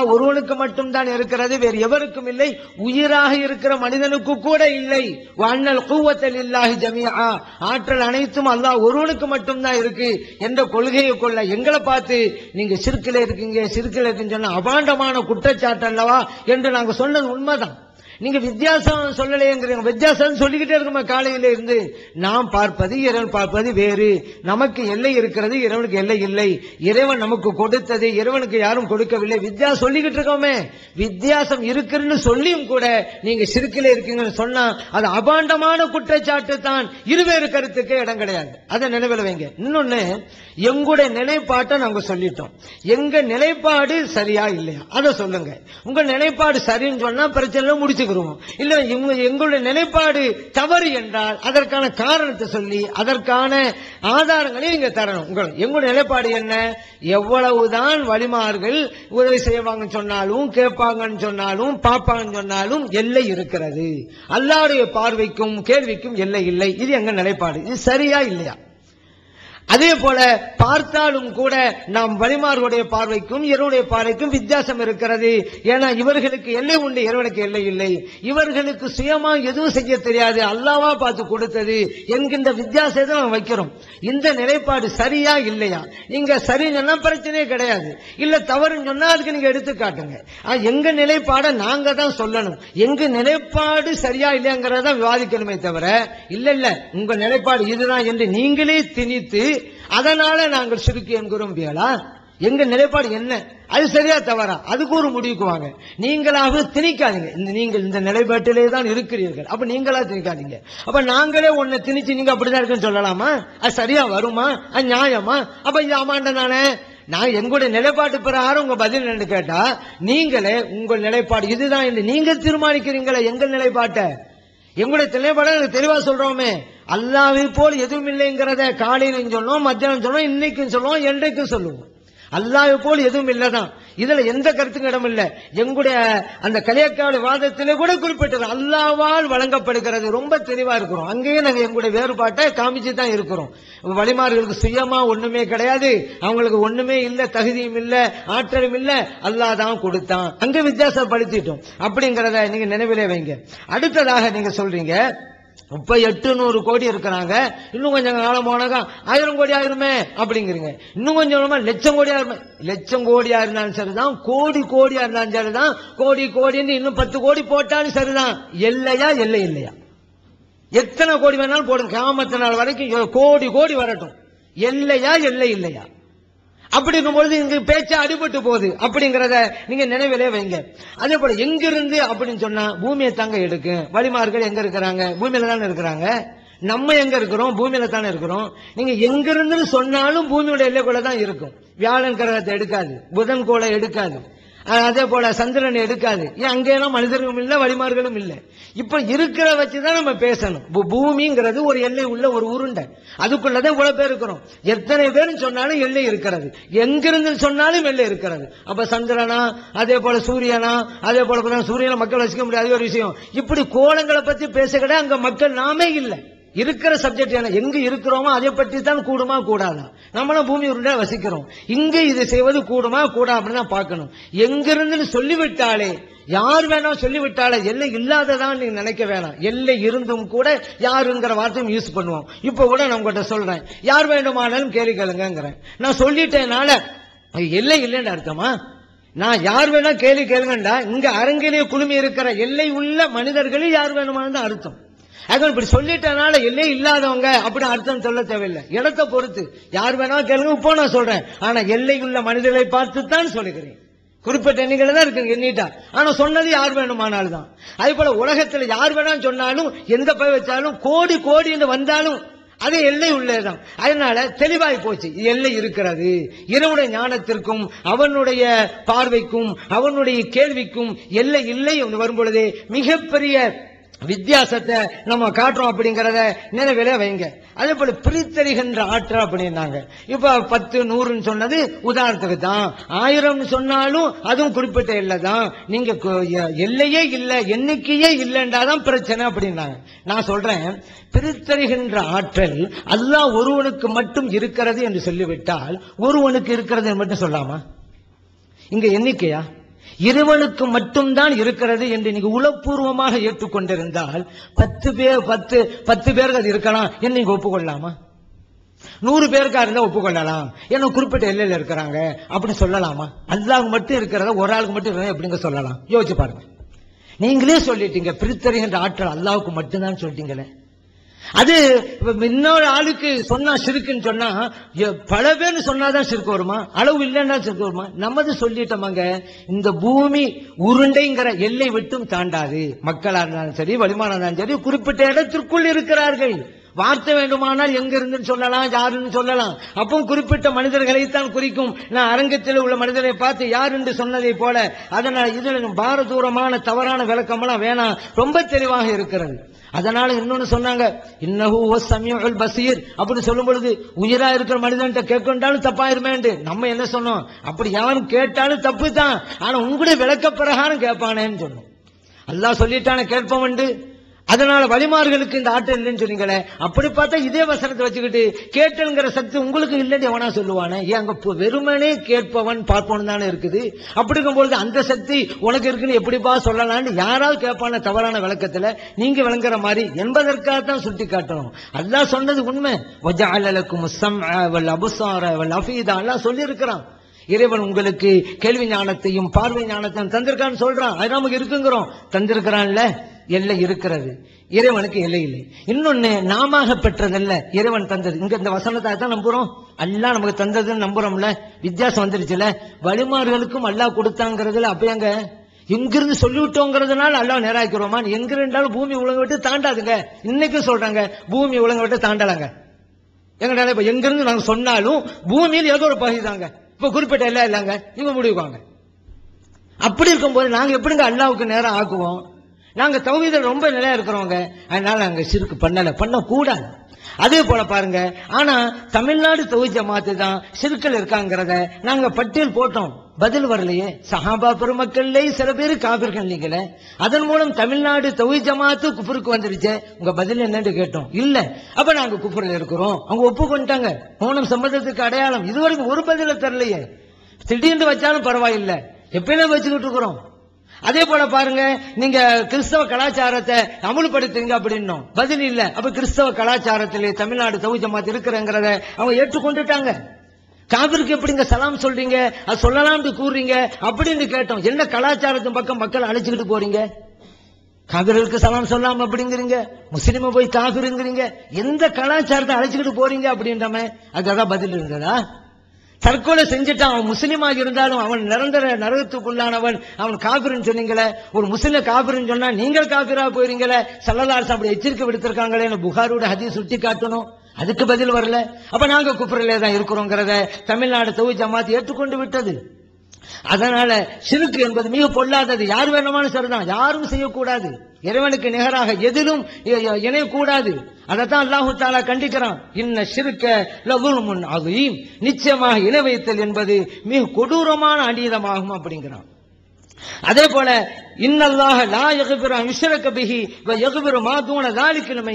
ஒருவனுக்கு மட்டும்தான் இருக்கிறது வேறு எவருக்கும் இல்லை. உயிராக இருக்கிற மனிதனுக்கு கூட இல்லை. வண்ணல் கூவத்தல் இல்லாஹி ஜமியா ஆற்றல் அனைத்தும் அல்லாஹ் ஒருவனுக்கு மட்டும்தான் இருக்கு என்ற கொள்கையை கொள்ள எங்களை பார்த்து நீங்க சிறுக்கில இருக்கீங்க சிறுக்கில இருக்குன்னு சொன்ன அபாண்டமான குற்றச்சாட்டு அல்லவா என்று நாங்க சொன்னது உண்மைதான். நீங்க வித்தியாசம் சொல்லலையேங்கிறீங்க வித்தியாசம் சொல்லிக்கிட்டே இருக்குமா காலையில இருந்து. நாம் பார்ப்பது இறைவன் பார்ப்பது வேறு. நமக்கு எல்லை இருக்கிறது இறைவனுக்கு எல்லை இல்லை. இறைவன் நமக்கு கொடுத்தது இறைவனுக்கு யாரும் கொடுக்கவில்லை. வித்தியாசம் சொல்லிக்கிட்டு இருக்கோமே. வித்தியாசம் இருக்குன்னு சொல்லியும் கூட நீங்க சிறுக்கில இருக்கீங்கன்னு சொன்னா அது அபாண்டமான குற்றச்சாட்டு தான். இருவேறு கருத்துக்கு இடம் கிடையாது. அதை நினைவில் வைங்க இன்னொன்னு எங்களுடைய நிலைப்பாட்டை நாங்க சொல்லிட்டோம். எங்க நிலைப்பாடு சரியா இல்லையா? அதை சொல்லுங்க. உங்க நிலைப்பாடு சரின்னு சொன்னா பிரச்சனை முடிச்சுக்கிறோம் இல்ல இவங்க எங்களுடைய நிலைப்பாடு தவறு என்றால் அதற்கான காரணத்தை சொல்லி அதற்கான ஆதாரங்களை நீங்க தரணும். உங்கள் எங்களுடைய நிலைப்பாடு என்ன? எவ்வளவுதான் வழிமார்கள் உதவி செய்வாங்கன்னு சொன்னாலும் கேட்பாங்கன்னு சொன்னாலும் பார்ப்பாங்கன்னு சொன்னாலும் எல்லை இருக்கிறது. அல்லாருடைய பார்வைக்கும் கேள்விக்கும் எல்லை இல்லை. இது எங்க நிலைப்பாடு? இது சரியா இல்லையா? அதே போல பார்த்தாலும் கூட நாம் வழிமார்களுடைய பார்வைக்கும் இறைவனுடைய பார்வைக்கும் வித்தியாசம் இருக்கிறது. ஏன்னா இவர்களுக்கு எல்லை உண்டு இறைவனுக்கு எல்லை இல்லை. இவர்களுக்கு சுயமா எதுவும் செய்ய தெரியாது. அல்லாவா பார்த்து கொடுத்தது என்கின்ற வித்தியாசத்தை நாம் வைக்கிறோம். இந்த நிலைப்பாடு சரியா இல்லையா? நீங்க சரின்னு சொன்னா பிரச்சனையே கிடையாது. இல்ல தவறுன்னு சொன்னா அதுக்கு நீங்க எடுத்து காட்டுங்க எங்க நிலைப்பாடை நாங்க தான் சொல்லணும். எங்க நிலைப்பாடு சரியா இல்லையாங்கிறத விவாதிக்கணுமே தவிர இல்ல இல்ல உங்க நிலைப்பாடு இதுதான் என்று நீங்களே திணித்து அதனால நாங்கள் சுருக்கி என்கிறோம் பியலா எங்க நிலைப்பாடு என்ன? அது சரியா தவறா? அதுக்கு ஒரு முடிவுக்கு வாங்க. நீங்களாக திணிக்காதீங்க. இந்த நீங்கள் இந்த நிலைப்பாட்டிலே தான் இருக்கிறீர்கள். அப்ப நீங்களா திணிக்காதீங்க. அப்ப நாங்களே ஒன்ன திணிச்சு நீங்க அப்படிதான் இருக்குன்னு சொல்லலாமா? அது சரியா வருமா? அது நியாயமா? அப்ப இது ஆமாண்ட நானே. நான் எங்களுடைய நிலைப்பாட்டு பிரகாரம் உங்க பதில் என்று கேட்டா நீங்களே உங்கள் நிலைப்பாடு இதுதான் என்று நீங்க தீர்மானிக்கிறீங்களே எங்கள் நிலைப்பாட்டை. எங்களுடைய நிலைப்பாடு எனக்கு தெளிவா சொல்றோமே. அல்லாவை போல் எதுவும் இல்லைங்கிறத காலையிலும் சொன்னோம் மத்தியானம் சொல்லுவோம் இன்னைக்கும் சொல்லுவோம் என்றைக்கும் சொல்லுவோம். அல்லாவை போல் எதுவும் இல்லைதான். இதுல எந்த கருத்துக்கும் இடம் இல்லை. எங்களுடைய அந்த கலியக்காடு வாதத்திலே கூட குறிப்பிட்டது அல்லாவால் வழங்கப்படுகிறது. ரொம்ப தெளிவா இருக்கிறோம். அங்கேயே நாங்கள் எங்களுடைய வேறுபாட்டை காமிச்சு தான் இருக்கிறோம். வழிமார்களுக்கு சுயமா ஒண்ணுமே கிடையாது. அவங்களுக்கு ஒண்ணுமே இல்லை தகுதியும் இல்லை ஆற்றலும் இல்லை. அல்லாஹ் தான் கொடுத்தான். அங்கே வித்தியாசப்படுத்திட்டோம். அப்படிங்கிறத நீங்க நினைவிலே வைங்க. அடுத்ததாக நீங்க சொல்றீங்க இப்ப எட்டுநூறு கோடி இருக்கிறாங்க. இன்னும் கொஞ்சம் காலம் போனாக்கா ஆயிரம் கோடி ஆயிருமே அப்படிங்கிறீங்க. இன்னும் கொஞ்சம் காலமா லட்சம் கோடி ஆயிருமே லட்சம் கோடியா இருந்தாலும் சரிதான் கோடி கோடியா இருந்தாலும் சரிதான் கோடி கோடின்னு இன்னும் பத்து கோடி போட்டாலும் சரிதான். எல்லையா எல்லை இல்லையா? எத்தனை கோடி வேணாலும் போடுங்க கிராமத்து நாள் வரைக்கும் கோடி கோடி வரட்டும். எல்லையா எல்லை இல்லையா? அப்படி இருக்கும்பொழுது இங்கு பேச்ச அடிபட்டு போகுது. அப்படிங்கிறத நீங்க நினைவிலே வைங்க. அதே போல எங்கிருந்து அப்படின்னு சொன்னா பூமியை தாங்க எடுக்கும் வழிமார்கள் எங்க இருக்கிறாங்க? பூமியில தானே இருக்கிறாங்க. நம்ம எங்க இருக்கிறோம்? பூமியில தானே இருக்கிறோம். நீங்க எங்கிருந்து சொன்னாலும் பூமியோட எல்லைக்குள்ள தான் இருக்கும். வியாழன் கிரகத்தை எடுக்காது. புதன் கோளை எடுக்காது. அதே போல சந்திரன் எடுக்காது. ஏன் அங்கெல்லாம் மனிதர்களும் இல்லை வழிமார்களும் இல்லை. இப்ப இருக்கிற வச்சுதான் நம்ம பேசணும். பூமிங்கிறது ஒரு எல்லை உள்ள ஒரு உருண்டை. அதுக்குள்ளதான் இவ்வளவு பேர் இருக்கிறோம். எத்தனை பேர்னு சொன்னாலும் எல்லை இருக்கிறது. எங்கிருந்து சொன்னாலும் எல்லை இருக்கிறது. அப்ப சந்திரனா அதே போல சூரியனா அதே போல சூரியனை மக்கள் வசிக்க முடியாது. அது ஒரு விஷயம். இப்படி கோலங்களை பத்தி பேசக்கூட அங்க மக்கள் நாமே இல்லை. இருக்கிற சப்ஜெக்ட் என்ன? எங்க இருக்கிறோமோ அதை பற்றி தான் கூடுமா கூடாதா? நம்மளும் பூமி உருண்டா வசிக்கிறோம். இங்க இது செய்வது கூடுமா கூடா அப்படின்னு பார்க்கணும். எங்கிருந்து சொல்லிவிட்டாலே யார் வேணா சொல்லிவிட்டாலே எல்லை இல்லாததான் நீங்க நினைக்க வேணாம். எல்லை இருந்தும் கூட யாருங்கிற வார்த்தையும் யூஸ் பண்ணுவோம். இப்ப கூட நான் உங்கள்கிட்ட சொல்றேன். யார் வேண்டுமானாலும் கேள்வி கேளுங்கிறேன் நான் சொல்லிட்டேனால எல்லை இல்லைன்னு அர்த்தமா? நான் யார் வேணா கேள்வி கேளுங்கண்டா இங்க அரங்கிலே குழுமி இருக்கிற எல்லை உள்ள மனிதர்களில் யார் வேணுமானு தான் அர்த்தம். அது இப்படி சொல்லிட்டனால எல்லை இல்லாதவங்க அப்படி அர்த்தம் சொல்ல தேவையில்லை. இடத்தை பொறுத்து. யார் வேணாலும் கேளுங்க இப்போ நான் சொல்றேன். ஆனா எல்லையுள்ள மனிதர்களை பார்த்து தான் சொல்லுகிறேன். குறிப்பிட்ட எண்ணிக்கையில தான் இருக்கு எண்ணிட்டா. ஆனா சொன்னது யார் வேணுமானாலும் தான் அதே போல உலகத்துல யார் வேணாலும் சொன்னாலும் எந்த பய வச்சாலும் கோடி கோடி வந்தாலும் அது எல்லை உள்ளதுதான் அதனால தெளிவாய் போச்சு. எல்லை இருக்கிறது. இறைவனுடைய ஞானத்திற்கும் அவனுடைய பார்வைக்கும் அவனுடைய கேள்விக்கும் எல்லை இல்லை என்று வரும் மிகப்பெரிய வித்தியாசத்தை நம்ம காட்டுறோம் அப்படிங்கிறத நினைவில வைங்க. அதே போல பிரித்தறிகின்ற ஆற்றல் அப்படின்னாங்க. இப்ப பத்து நூறுன்னு சொன்னது உதாரணத்துக்கு தான். ஆயிரம்னு சொன்னாலும் அதுவும் குறிப்பிட்ட இல்லை தான். நீங்க எல்லையே இல்லை எண்ணிக்கையே இல்லைன்றாதான் பிரச்சனை அப்படின்னாங்க. நான் சொல்றேன் பிரித்தறிகின்ற ஆற்றல் அதுதான் ஒருவனுக்கு மட்டும் இருக்கிறது என்று சொல்லிவிட்டால் ஒருவனுக்கு இருக்கிறது மட்டும் சொல்லாமா? இங்க எண்ணிக்கையா? இறைவனுக்கு மட்டும்தான் இருக்கிறது என்று நீங்க உளப்பூர்வமாக ஏற்றுக்கொண்டிருந்தால் பத்து பேர் பத்து பத்து பேருக்கு அது இருக்கலாம் என்று நீங்க ஒப்புக்கொள்ளலாமா? நூறு பேருக்கா இருந்தா ஒப்புக்கொள்ளலாம். ஏன்னா குறிப்பிட்ட எல்லையில் இருக்கிறாங்க அப்படின்னு சொல்லலாமா? அல்லாஹ் மட்டும் இருக்கிறத ஒரு ஆளுக்கு மட்டும் இருக்கிறத எப்படிங்க சொல்லலாம்? யோசிச்சு பாருங்க. நீங்களே சொல்லிட்டீங்க பிரித்தறிகின்ற ஆற்றல் அல்லாவுக்கு மட்டும்தான் சொல்லிட்டீங்களே. அது இன்னொரு ஆளுக்கு சொன்னா சிறுக்குன்னு சொன்னா பல பேர் சொன்னாதான் சிறுக்கு வருமா? அளவு இல்லைன்னா சிறுக்கு வருமா? நமது சொல்லிட்டோமாங்க. இந்த பூமி உருண்டைங்கிற எல்லை விட்டும் தாண்டாது. மக்களா இருந்தாலும் சரி வலிமானா இருந்தாலும் சரி குறிப்பிட்ட இடத்திற்குள் இருக்கிறார்கள். வார்த்தை வேண்டுமானால் எங்க இருந்துன்னு சொல்லலாம் யாருன்னு சொல்லலாம். அப்போ குறிப்பிட்ட மனிதர்களைத்தான் குறிக்கும். நான் அரங்கத்தில் உள்ள மனிதரை பார்த்து யார் என்று சொன்னதை போல அதனால் இதில் பாரதூரமான தவறான விளக்கமெல்லாம் வேணாம். ரொம்ப தெளிவாக இருக்கிறது. அதனால இன்னொன்னு சொன்னாங்க இன்னஹு சமீஉல் பசீர். அப்படின்னு சொல்லும் பொழுது உயிரா இருக்கிற மனிதன்ட்ட கேட்கண்டாலும் தப்பாயிருமேண்டு நம்ம என்ன சொன்னோம்? அப்படி யாரும் கேட்டாலும் தப்பு தான் ஆனா உங்களுடைய விளக்க பிரகாரம் கேட்பானேன்னு சொன்னோம். அல்லாஹ் சொல்லிட்டான கேட்பவன் அதனால வழிமார்களுக்கு இந்த ஆட்டம் இல்லைன்னு சொன்னீங்களே அப்படி பார்த்தா இதே வசனத்தை வச்சுக்கிட்டு கேட்டல்ங்கிற சக்தி உங்களுக்கு இல்லைன்னு எவனா சொல்லுவானே? ஏன் அங்க வெறுமனே கேட்பவன் பார்ப்பவன் தானே இருக்குது? அப்படி இருக்கும்பொழுது அந்த சக்தி உனக்கு இருக்குன்னு எப்படிப்பா சொல்லலாம்னு யாராவது கேட்பான தவறான விளக்கத்துல நீங்க விளங்குற மாதிரி என்பதற்காக தான் சுட்டி காட்டணும். அல்லாஹ் சொன்னது உண்மை. வஜஅலலக்கும் ஸம்அ வல் அபுசார அஃபீதா அல்லாஹ் சொல்லி இருக்கிறான் இறைவன் உங்களுக்கு கேள்வி ஞானத்தையும் பார்வை ஞானத்தையும் தந்திருக்கான்னு சொல்றான். அது நமக்கு இருக்குங்கிறோம். தந்திருக்கிறான்ல? எல்லை இருக்கிறது. இறைவனுக்கு எல்லை இல்லை. இன்னொன்னு நாமாக பெற்றதல்ல. இறைவன் தந்தது. இங்க இந்த வசனத்தை தான் நம்புறோம். அல்லாஹ் நமக்கு தந்ததுன்னு நம்புறோம்ல. வித்தியாசம் வந்துருச்சுல. வலிமார்களுக்கும் அல்லாஹ் கொடுத்தாங்கிறதுல அப்பயாங்க எங்கிருந்து சொல்லிவிட்டோங்கிறதுனால அல்லாஹ் நேராக்கிறோமா எங்கிருந்தாலும் பூமி உலக விட்டு தாண்டாதுங்க. இன்னைக்கும் சொல்றாங்க பூமி உலக விட்டு தாண்டலாங்க. எங்கடா இப்ப எங்கிருந்து நாங்க சொன்னாலும் பூமியில் ஏதோ ஒரு பகுதி தாங்க. இப்ப குறிப்பிட்ட எல்லாம் இல்லைங்க. இவங்க முடிவுக்காங்க அப்படி இருக்கும்போது நாங்க எப்படிங்க அல்லாவுக்கு நேரம் ஆக்குவோம்? நாங்க தௌஹீதில் ரொம்ப நிலையா இருக்கிறவங்க. அதனால நாங்க சிறுக்கு பண்ணல. பண்ணக்கூடாது. அதே போல பாருங்க. ஆனா தமிழ்நாடு தொகுதி ஜமாத்து தான் சிறுக்கள் இருக்காங்கிறத நாங்க பட்டியல் போட்டோம். பதில் வரலையே. சஹாபா பெருமக்கள்லே சில பேர் காபிர்கள் நீங்களே. அதன் மூலம் தமிழ்நாடு தொகுதி ஜமாத்து குஃபருக்கு வந்துருச்சு. உங்க பதில் என்னன்னு கேட்டோம். இல்ல. அப்ப நாங்க குஃபரில் இருக்கிறோம். அவங்க ஒப்புக்கொண்டாங்க மௌனம் சம்மதத்துக்கு அடையாளம். இதுவரைக்கும் ஒரு பதில தரலையே. திடீர்னு வச்சாலும் பரவாயில்லை. எப்பயுமே வச்சுக்கிட்டு இருக்கிறோம். அதே போல பாருங்க நீங்க கிறிஸ்தவ கலாச்சாரத்தை அமுல்படுத்துங்க அப்படின்னோம். பதில் இல்ல. அப்ப கிறிஸ்தவ கலாச்சாரத்திலே தமிழ்நாடு தகுதி ஜமாத் இருக்கிறங்கிறத அவங்க ஏற்றுக்கொண்டுட்டாங்க. காவிருக்கு எப்படிங்க சலாம் சொல்றீங்க? அது சொல்லலாம்னு கூறுறீங்க அப்படின்னு கேட்டோம். என்ன கலாச்சாரத்தின் பக்கம் மக்கள் அழைச்சிக்கிட்டு போறீங்க? காவிர்களுக்கு சலாம் சொல்லாம அப்படிங்கிறீங்க. முஸ்லீம போய் காவிருங்கிறீங்க. எந்த கலாச்சாரத்தை அழைச்சிக்கிட்டு போறீங்க அப்படின்றமே அதுதான் பதில் இருந்ததா தற்கொலை செஞ்சுட்டான் அவன் முஸ்லீமாக இருந்தாலும் அவன் நிரந்தர நரகத்துக்குள்ளானவன். அவன் காபிர்னு சொன்னீங்களே ஒரு முஸ்லீம் காபிர்னு சொன்னா நீங்கள் காபிரா போயிருங்களே சல்லல்லாஸ் அப்படி எச்சரிக்கை விடுத்திருக்காங்களே புகாரோட ஹதீஸ் சுட்டி காட்டணும். அதுக்கு பதில் வரல. அப்ப நாங்க குப்புறையிலே தான் இருக்கிறோங்கிறத தமிழ்நாடு தொகுதி ஜமாத் ஏற்றுக்கொண்டு விட்டது. அதனால சிறுக்கு என்பது மிக பொல்லாதது. யார் வேணுமானும் சொல்றான் யாரும் செய்யக்கூடாது. இறைவனுக்கு நிகராக எதிலும் இணையக்கூடாது. அதைத்தான் அல்லாஹு தாலா கண்டிக்கிறான். இன்ன சிறுக்க முன் அதையும் நிச்சயமாக இணை வைத்தல் என்பது மிக கொடூரமான அநீதமாகும் அப்படிங்கிறான். அதே போல இன்னல்லாக லா யகுபிரா மிஸ்ரக பிஹி யகுபிரு மா தூண தாலிக்கு நம்ம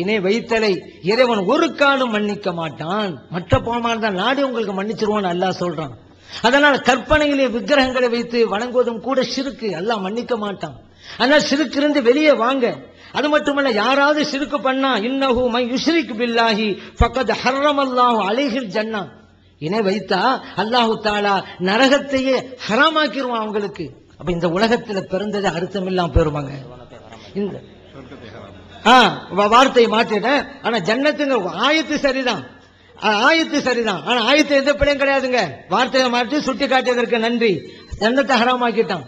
இணை வைத்தலை இறைவன் ஒரு காலம் மன்னிக்க மாட்டான். மற்ற போமான் தான் நாடி உங்களுக்கு மன்னிச்சிருவோன்னு அல்லாஹ் சொல்றான். அதனால கற்பனையிலே விக்கிரகங்களை வைத்து வணங்குவதும் கூட சிறுக்கு. எல்லாம் மன்னிக்க மாட்டான். அதனால் சிறுக்கிருந்து வெளியே வாங்க. அது மட்டுமல்ல யாராவது சிறுக்கு பண்ணா இன்னஹு மை யுஷ்ரிக் பில்லாஹி ஃபக்கத் ஹர்ரமல்லாஹு அலைஹில் ஜன்னா. இணை வைத்தா அல்லாஹு தாலா நரகத்தையே ஹராமாக்கிடுவான் அவங்களுக்கு. அப்ப இந்த உலகத்துல பிறந்தது அர்த்தம் இல்லாம போயிருவாங்க இந்த வார்த்தையை மாத்திட ஆனா ஜன்னத்துங்க ஆயத்து சரிதான். ஆயத்து சரிதான். ஆனா ஆயத்து எந்த பிள்ளையும் கிடையாதுங்க. வார்த்தையை மாற்றி சுட்டி காட்டியதற்கு நன்றி. ஜன்னத்தை ஹராமாக்கிட்டான்.